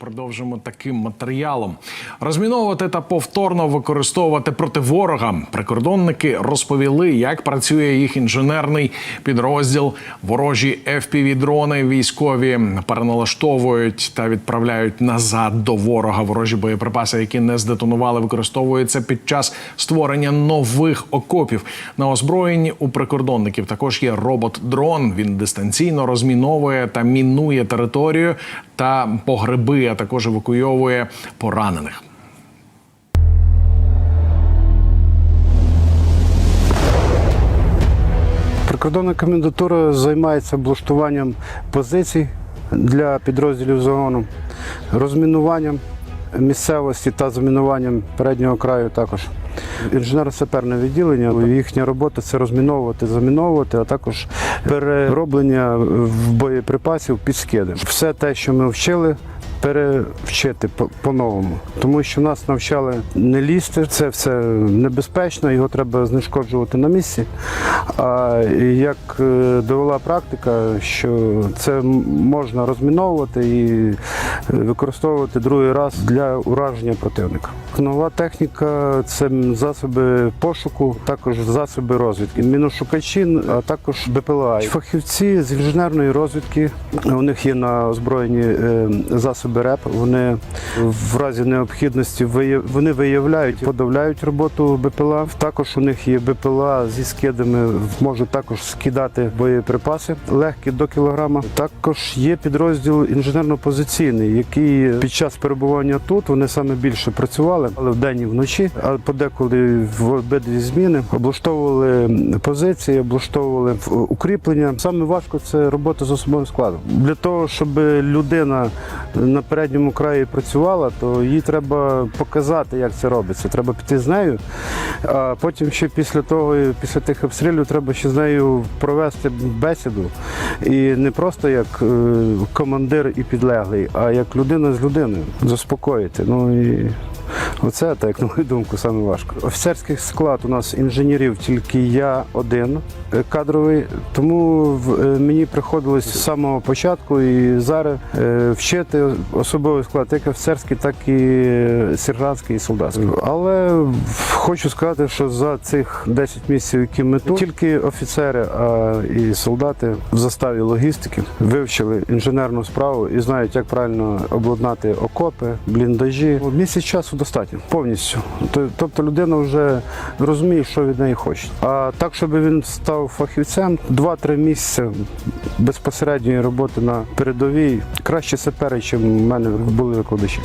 Продовжимо таким матеріалом. Розміновувати та повторно використовувати проти ворога. Прикордонники розповіли, як працює їх інженерний підрозділ. Ворожі fpv дрони військові переналаштовують та відправляють назад до ворога. Ворожі боєприпаси, які не здетонували, використовуються під час створення нових окопів. На озброєнні у прикордонників також є робот-дрон. Він дистанційно розміновує та мінує територію та погреби, а також евакуйовує поранених. Прикордонна комендатура займається облаштуванням позицій для підрозділів загону, розмінуванням місцевості та замінуванням переднього краю також. Інженерно-саперне відділення, їхня робота це розміновувати, заміновувати, а також перероблення в боєприпасів під скиди. Все те, що ми вчили, перевчити по- по-новому. Тому що нас навчали не лізти, це все небезпечно, його треба знешкоджувати на місці. А як е, довела практика, що це можна розміновувати і е, використовувати другий раз для ураження противника. Нова техніка це засоби пошуку, також засоби розвідки, міношукачі, а також БПЛА. Фахівці з інженерної розвідки у них є на озброєнні е, засоби РЕП. Вони в разі необхідності вони виявляють, подавляють роботу БПЛА. Також у них є БПЛА зі скидами, можуть також скидати боєприпаси легкі до кілограма. Також є підрозділ інженерно-позиційний, який під час перебування тут вони саме більше працювали, але вдень і вночі, а подеколи в обидві зміни облаштовували позиції, облаштовували укріплення. Саме важко це робота з особовим складом. Для того, щоб людина на передньому краї працювала, то їй треба показати, як це робиться. Треба піти з нею. А потім ще після того, після тих обстрілів, треба ще з нею провести бесіду. І не просто як е, командир і підлеглий, а як людина з людиною. Заспокоїти. Ну і Оце, так, на мою думку, саме важко. Офіцерський склад у нас інженерів тільки я один е, кадровий, тому е, мені приходилось з самого початку і зараз е, вчити особовий склад, як офіцерський, так і сержантський і солдатський. Але хочу сказати, що за цих 10 місяців, які ми тут, тільки офіцери а і солдати в заставі логістики вивчили інженерну справу і знають, як правильно обладнати окопи, бліндажі. Місяць часу достатньо повністю. Тобто людина вже розуміє, що від неї хоче. А так, щоб він став фахівцем, 2-3 місяці безпосередньої роботи на передовій краще сапери, ніж в мене були викладачі.